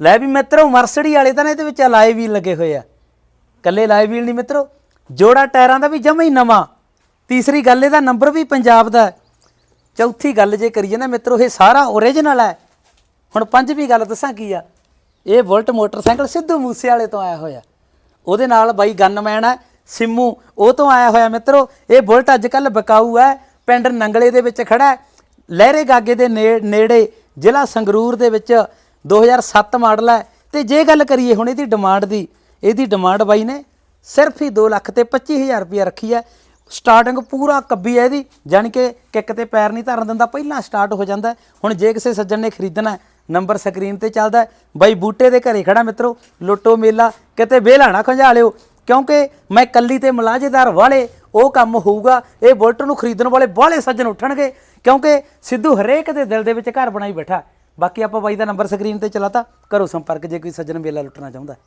ਲੈ ਵੀ ਮਿੱਤਰੋ, ਮਰਸਡੀ ਵਾਲੇ ਤਾਂ ਨਾ ਇਹਦੇ ਵਿੱਚ ਅਲਾਈ ਵੀਲ ਲੱਗੇ ਹੋਏ ਆ। ਕੱਲੇ ਲਾਈਵ ਵੀਲ ਨਹੀਂ ਮਿੱਤਰੋ। ਜੋੜਾ ਟਾਇਰਾਂ ਦਾ ਵੀ ਜਮਾ ਹੀ ਨਵਾਂ। ਤੀਸਰੀ ਗੱਲ, ਇਹਦਾ ਨੰਬਰ ਵੀ ਪੰਜਾਬ ਦਾ ਚੌਥੀ ਗੱਲ ਜੇ ਕਰੀਏ ਨਾ ਮਿੱਤਰੋ, ਇਹ ਸਾਰਾ ਓਰੀਜਨਲ ਹੈ। ਹੁਣ ਪੰਜਵੀਂ ਗੱਲ ਦੱਸਾਂ ਕੀ ਆ? ਇਹ ਬੁਲਟ ਮੋਟਰਸਾਈਕਲ ਸਿੱਧੂ ਮੂਸੇ ਵਾਲੇ ਤੋਂ ਆਇਆ ਹੋਇਆ। ਉਹਦੇ ਨਾਲ ਬਾਈ ਗਨਮੈਨ ਹੈ, ਸਿੰਮੂ, ਉਹ ਤੋਂ ਆਇਆ ਹੋਇਆ ਮਿੱਤਰੋ। ਇਹ ਬੁਲਟ ਅੱਜ ਕੱਲ ਬਕਾਊ ਹੈ, ਪਿੰਡ ਨੰਗਲੇ ਦੇ ਵਿੱਚ ਖੜਾ ਲਹਿਰੇ ਗਾਗੇ ਦੇ ਨੇ- ਨੇੜੇ ਜ਼ਿਲ੍ਹਾ ਸੰਗਰੂਰ ਦੇ ਵਿੱਚ 2007 ਮਾਡਲ ਹੈ। ਤੇ ਜੇ ਗੱਲ ਕਰੀਏ ਹੁਣ ਇਹਦੀ ਡਿਮਾਂਡ ਦੀ, ਇਹਦੀ ਡਿਮਾਂਡ ਬਾਈ ਨੇ ਸਿਰਫ ਹੀ 2 ਲੱਖ ਤੇ 25000 ਰੁਪਏ ਰੱਖੀ ਹੈ। ਸਟਾਰਟਿੰਗ ਪੂਰਾ ਕੱਬੀ ਹੈ ਇਹਦੀ, ਜਾਣੀ ਕਿ ਕਿੱਕ ਤੇ ਪੈਰ ਨਹੀਂ ਧਰਨ ਦਿੰਦਾ, ਪਹਿਲਾਂ ਸਟਾਰਟ ਹੋ ਜਾਂਦਾ ਹੁਣ ਜੇ ਕਿਸੇ ਸੱਜਣ ਨੇ ਖਰੀਦਣਾ ਨੰਬਰ ਸਕਰੀਨ ਤੇ ਚੱਲਦਾ ਬਾਈ ਬੂਟੇ ਦੇ ਘਰੇ ਖੜਾ ਮਿੱਤਰੋ, ਲੁੱਟੋ ਮੇਲਾ, ਕਿਤੇ ਵਿਹਲਾ ਖੰਝਾ ਲਿਓ। ਕਿਉਂਕਿ ਮੈਂ ਕੱਲੀ ਤੇ ਮਲਾਜੇਦਾਰ ਵਾਲੇ, ਉਹ ਕੰਮ ਹੋਊਗਾ, ਇਹ ਬੁਲਟ ਨੂੰ ਖਰੀਦਣ ਵਾਲੇ ਬਾਹਲੇ ਸੱਜਣ ਉੱਠਣਗੇ। ਕਿਉਂਕਿ ਸਿੱਧੂ ਹਰੇਕ ਦੇ ਦਿਲ ਦੇ ਵਿੱਚ ਘਰ ਬਣਾਈ ਬੈਠਾ ਬਾਕੀ ਆਪਾਂ ਬਾਈ ਦਾ ਨੰਬਰ ਸਕਰੀਨ ਤੇ ਚਲਾਤਾ ਕਰੋ ਸੰਪਰਕ, ਜੇ ਕੋਈ ਸੱਜਣ ਮੇਲਾ ਲੁੱਟਣਾ ਚਾਹੁੰਦਾ ਹੈ।